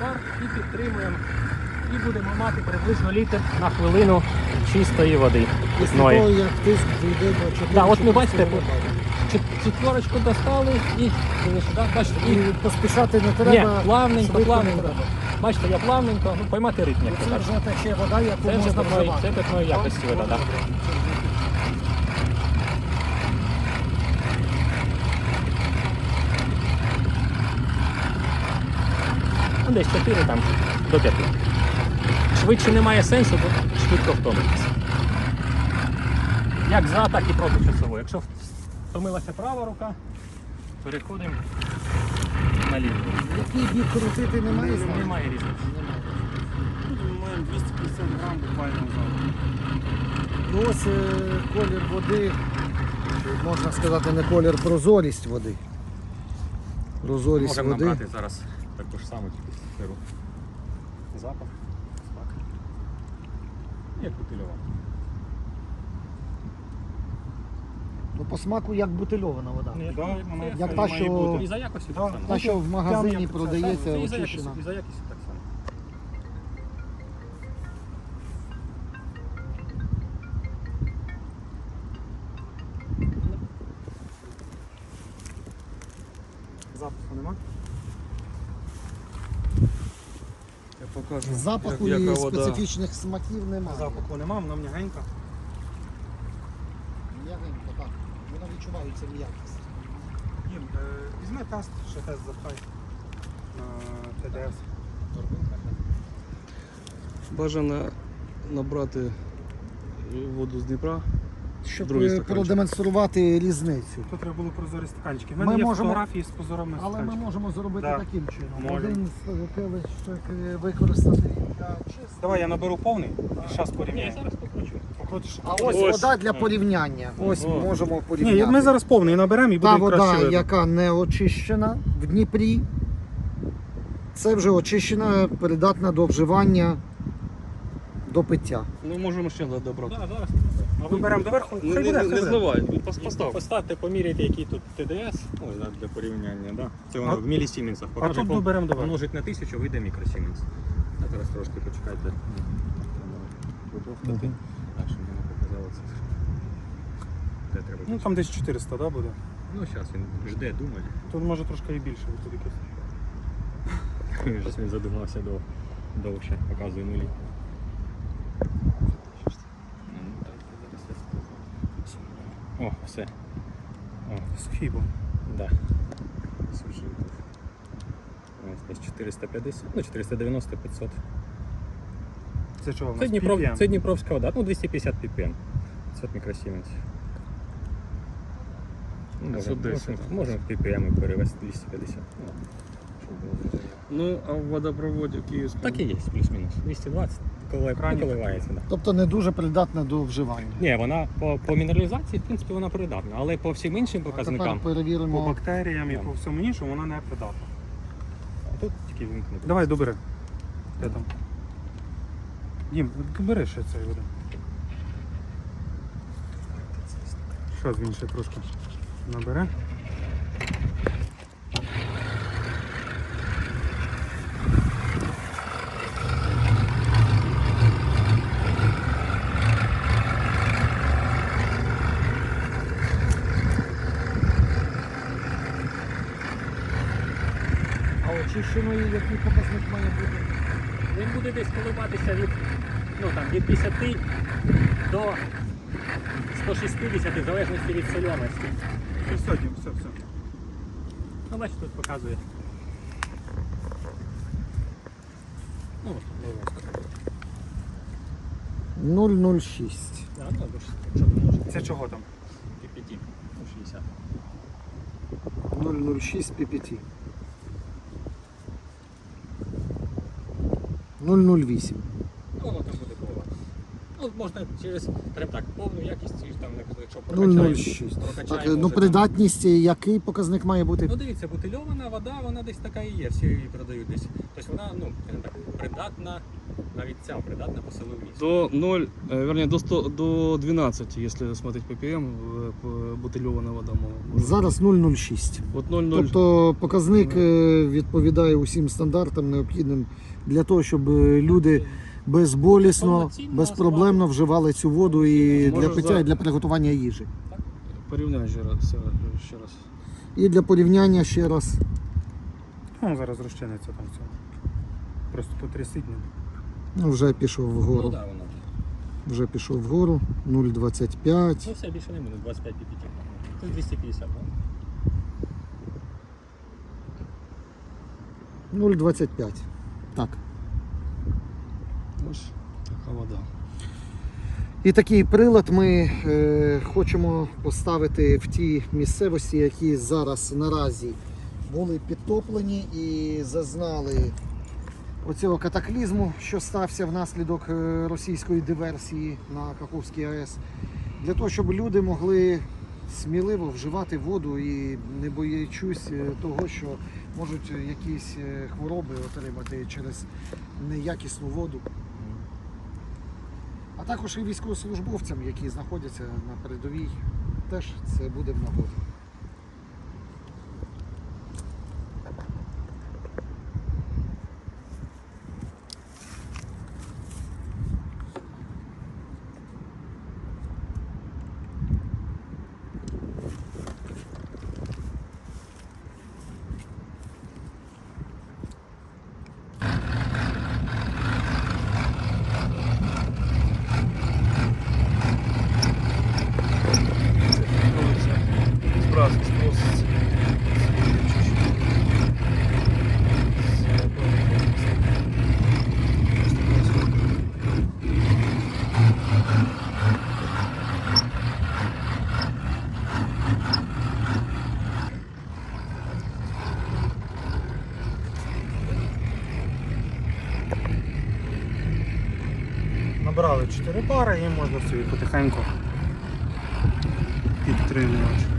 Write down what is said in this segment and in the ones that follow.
пар і підтримуємо. І будемо мати приблизно літр на хвилину чистої води. Після того, як тиск дійде до 4 Да, от ми бачите, Четверочку достали і да, бачите, і І поспішати не Ні, треба. плавненько, плавненько. треба. Бачите, я плавненько, ну поймати ритм, як Це вже тече вода, яку Це вже питної, це питної якості вода, так. Ну, десь 4 там до 5. Швидше немає сенсу, бо швидко втомитися. Як за, так і проти часово. Якщо втомилася права рука, переходимо на ліву. Який бік крутити немає? Немає різниці. Ми маємо 250 грам буквально зараз. Ну ось е, колір води, можна сказати, не колір, прозорість води. Прозорість Можемо води. набрати зараз таку ж саму тільки з сиру. Запах, смак. Як бутильова. Ну, по смаку як бутильована вода. Да, вона Як та, має що- бути. І за якості Да. так само. Та, що в магазині як продається і за очищена. якості, і за якості так само. Запаху нема? Я покажу. Запаху як- і яка вода. специфічних смаків немає. Запаху нема, вона м'ягенька. М'ягенько, так. Воно відчувається м'якість. Їм, е, візьми тест, ще тест запхай на ТДС. Бажано набрати воду з Дніпра. Щоб Другий е, стаканчик. продемонструвати різницю. Тут треба було прозорі стаканчики. В Ми є можемо- фотографії з прозорими Але ми можемо зробити Да. таким чином. Можемо. Один з келичок е, використати для чистки. Давай я наберу повний і зараз порівняю. Покрутиш? А ось, Ось. вода для порівняння. Ось О. можемо порівняти. Ні, ми зараз повний наберемо і Та буде краще вода, видно. яка не очищена в Дніпрі, це вже очищена, придатна до вживання, до пиття. Ну можемо ще добрати. Да, зараз. А ми беремо доверху, Не, хай не, буде, не, хай буде. зливай, пос- постав. Поставте, поміряйте, який тут ТДС. Ось да, для порівняння, да. Це А- воно в мілісімінсах. А тут ми беремо доверху. Помножить на тисячу, вийде мікросімінс. А зараз трошки почекайте. Вибовтати. Так, щоб воно показало це. Де треба? Ну там десь 400, да, буде? Ну, зараз він жде, думає. Тут може трошки і більше буде якесь. Щось він задумався до, довше, показує нулі. Ну, так, зараз я- О, все. О, Сухий був. Да. Суший був. Десь 450, ну 490 500. Це чого? Це. Дніпров, це Дніпровська вода, ну 250 ppm. 500 мікросіменс. Ну, можемо, 510, можемо, можемо ppm перевести 250. Ну. Ну, а в водопроводі Київському. Так і є, плюс-мінус. 220, коли коливається. Да. Тобто не дуже придатна до вживання. Ні, вона по, по мінералізації, в принципі, вона придатна, але по всім іншим тепер показникам, По бактеріям і по всьому іншому вона не придатна. а тут тільки вимкнути. Давай добери. Де там? Дім, бери ще цей води. Що він ще трошки набере. Очищеної який показник має бути? Він буде десь коливатися від, ну, там, від 50 до 160 в залежності від сольоності. Все, все, все. Ну, бачите, тут показує. Ну, будь ласка. 0,06. Да, ну, Це чого там? PPT, ну, 60. 0,06 PPT. 0,08. Ну, воно там буде коливатися. Ну, можна через, прям так, повну якість, чи там, якщо прокачаємо. 0,06. прокачаємо, Так, ну може, там- придатність, який показник має бути? Ну дивіться, бутильована вода, вона десь така і є, всі її продають десь. Тобто вона, ну, скажімо так, придатна Навіть ця придатна по силовій. До 0, э, вернее, до, 100, до 12, если смотреть ppm, бутильована вода. Зараз 0,06. От 0,0. Тобто показник е, відповідає усім стандартам необхідним для того, щоб е, люди безболісно, Повноцінно безпроблемно вживали цю воду і для пиття, і для приготування їжі. Порівняй ще раз. Ще раз. І для порівняння ще раз. Ну, зараз розчиниться там в цьому. Просто потрясіть ним. Ну, вже пішов Ну вгору. да, воно. Вже пішов вгору. 0,25. Ну все, більше не буде, 25 піпітів. Це 250, так? 0,25. Так. Ось така вода. І такий прилад ми е, хочемо поставити в ті місцевості, які зараз наразі були підтоплені і зазнали оцього катаклізму, що стався внаслідок е, російської диверсії на Каховській АЕС, для того, щоб люди могли сміливо вживати воду і не боячись е, того, що можуть якісь е, хвороби отримати через неякісну воду а також і військовослужбовцям, які знаходяться на передовій, теж це буде в нагоді. 4 пари і можна собі потихеньку підтримувати.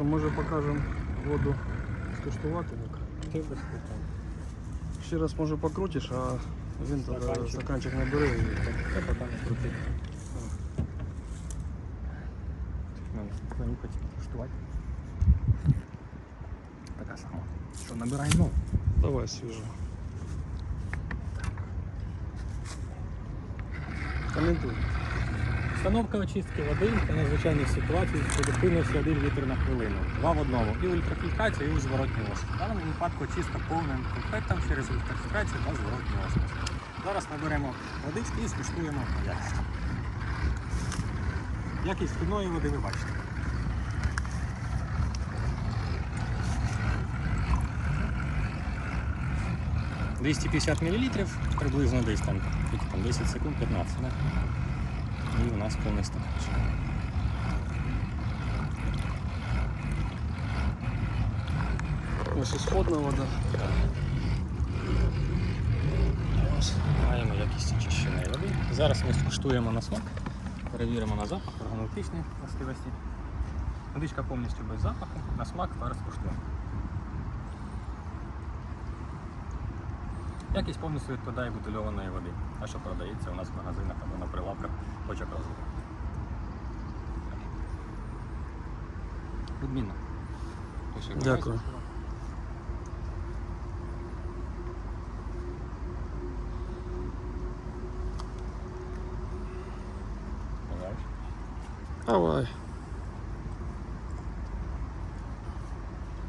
Що може покажемо воду скуштувати? як? Ти без питань. Ще раз може покрутиш, а він тоді Стаканчик. стаканчик набере і так. Це поки не крутить. Ну, Понюхати, куштувати. така сама. Що набирай ну. Давай свіжо. Коментуй. Установка очистки води та надзвичайних ситуацій з продуктивністю 1 літр на хвилину. Два в одному. І ультрафільтрація, і у зворотній осмос. В даному випадку очистка повним комплектом через ультрафільтрацію та зворотній осмос. Зараз наберемо водички і скуштуємо якість. Якість питної води ви бачите. «250 мл, приблизно десь там, скільки там 10 секунд, 15, да? І у нас повний стаканчик. Ось ісходна вода. Маємо якість очищеної води. Зараз ми скуштуємо на смак, перевіримо на запах, органолептичні властивості. Водичка повністю без запаху, на смак зараз скуштуємо. Якість повністю відповідає бутильованої води, а що продається у нас в магазинах або на прилавках почок розвитку. Відмінно. Дякую. Давай.